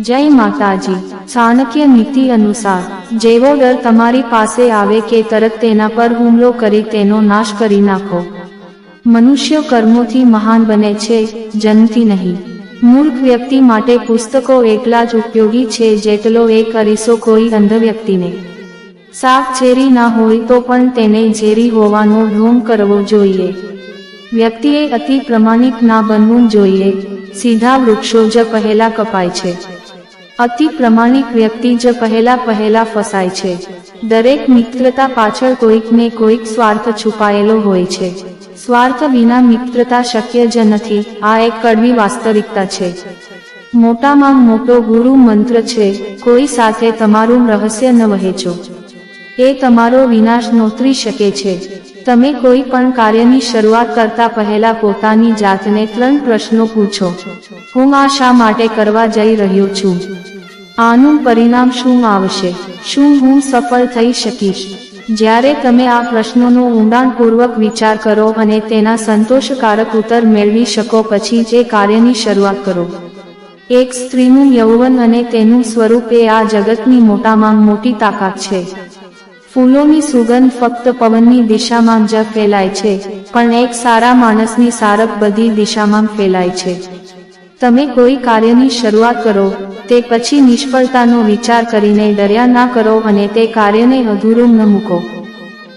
જય માતાજી. ચાણક્ય નીતિ અનુસાર, જેવો ડર તમારી પાસે આવે કે તરત તેના પર હુમલો કરી તેનો નાશ કરી નાખો. મનુષ્ય કર્મોથી મહાન બને છે જન્મથી નહીં. મૂર્ખ વ્યક્તિ માટે પુસ્તકો એટલા જ ઉપયોગી છે, જેટલો એ કરીશો કોઈ અંધ વ્યક્તિને સાપ ઝેરી ના હોય તો પણ તેને ઝેરી હોવાનો ઢોંગ કરવો જોઈએ. વ્યક્તિએ અતિ પ્રમાણિક ના બનવું જોઈએ. સીધા વૃક્ષો જ પહેલા કપાય છે. અતિ પ્રમાણિક વ્યક્તિ જ પહેલા પહેલા ફસાય છે. દરેક મિત્રતા પાછળ કોઈક ને કોઈક સ્વાર્થ છુપાયેલો હોય છે. સ્વાર્થ વિના મિત્રતા શક્ય જ નથી, આ એક કડવી વાસ્તવિકતા છે. મોટામાં મોટો ગુરુ મંત્ર છે, કોઈ સાથે તમારું રહસ્ય ન વહેંચો. એ તમારો વિનાશ નોતરી શકે છે. તમે કોઈ પણ કાર્યની શરૂઆત કરતા પહેલા પોતાની જાતને ત્રણ પ્રશ્નો પૂછો. હું આ શા માટે કરવા જઈ રહ્યો છું? આનું પરિણામ શું આવશે? શું હું સફળ થઈ શકીશ? જ્યારે તમે આ પ્રશ્નોનો ઊંડાણપૂર્વક વિચાર કરો અને તેના સંતોષકારક ઉત્તર મેળવી શકો પછી જ કાર્યની શરૂઆત કરો. એક સ્ત્રીનું યૌવન અને તેનું સ્વરૂપ એ આ જગતની મોટામાં મોટી તાકાત છે. ફૂલોની સુગંધ ફક્ત પવનની દિશામાં જ ફેલાય છે, પણ એક સારા માણસની સારપ બધી દિશામાં ફેલાય છે. તમે કોઈ કાર્યની શરૂઆત કરો, તે પછી નિષ્ફળતાનો વિચાર કરીને ડર્યા ના કરો અને તે કાર્યને અધૂરું ન મૂકો.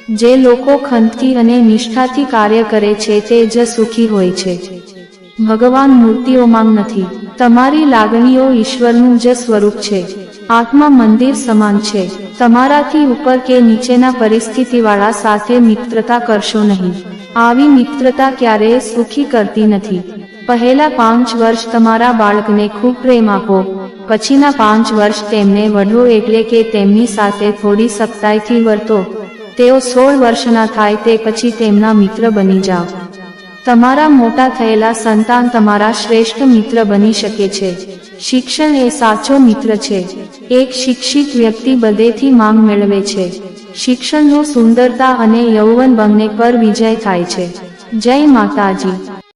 જે લોકો ખંતથી અને નિષ્ઠાથી કાર્ય કરે છે તે જ સુખી હોય છે. ભગવાન મૂર્તિઓમાં નથી, તમારી લાગણીઓ ઈશ્વરનું જ સ્વરૂપ છે. આત્મા મંદિર સમાન છે. તમારાથી ઉપર કે નીચેના પરિસ્થિતિવાળા સાથે મિત્રતા કરશો નહીં. આવી મિત્રતા ક્યારેય સુખી કરતી નથી. પહેલા પાંચ વર્ષ તમારા બાળકને ખૂબ પ્રેમ આપો. પછીના પાંચ વર્ષ તેમને વઢો એટલે કે તેમની સાથે થોડી સખ્તાઈથી વર્તો. તેઓ સોળ વર્ષના થાય તે પછી તેમના મિત્ર બની જાઓ. તમારા મોટા થયેલા સંતાન તમારા શ્રેષ્ઠ મિત્ર બની શકે છે. શિક્ષણ એ સાચો મિત્ર છે. એક શિક્ષિત વ્યક્તિ બધેથી માંગ મેળવે છે. શિક્ષણનું સુંદરતા અને યૌવન બંને પર વિજય થાય છે. જય માતાજી.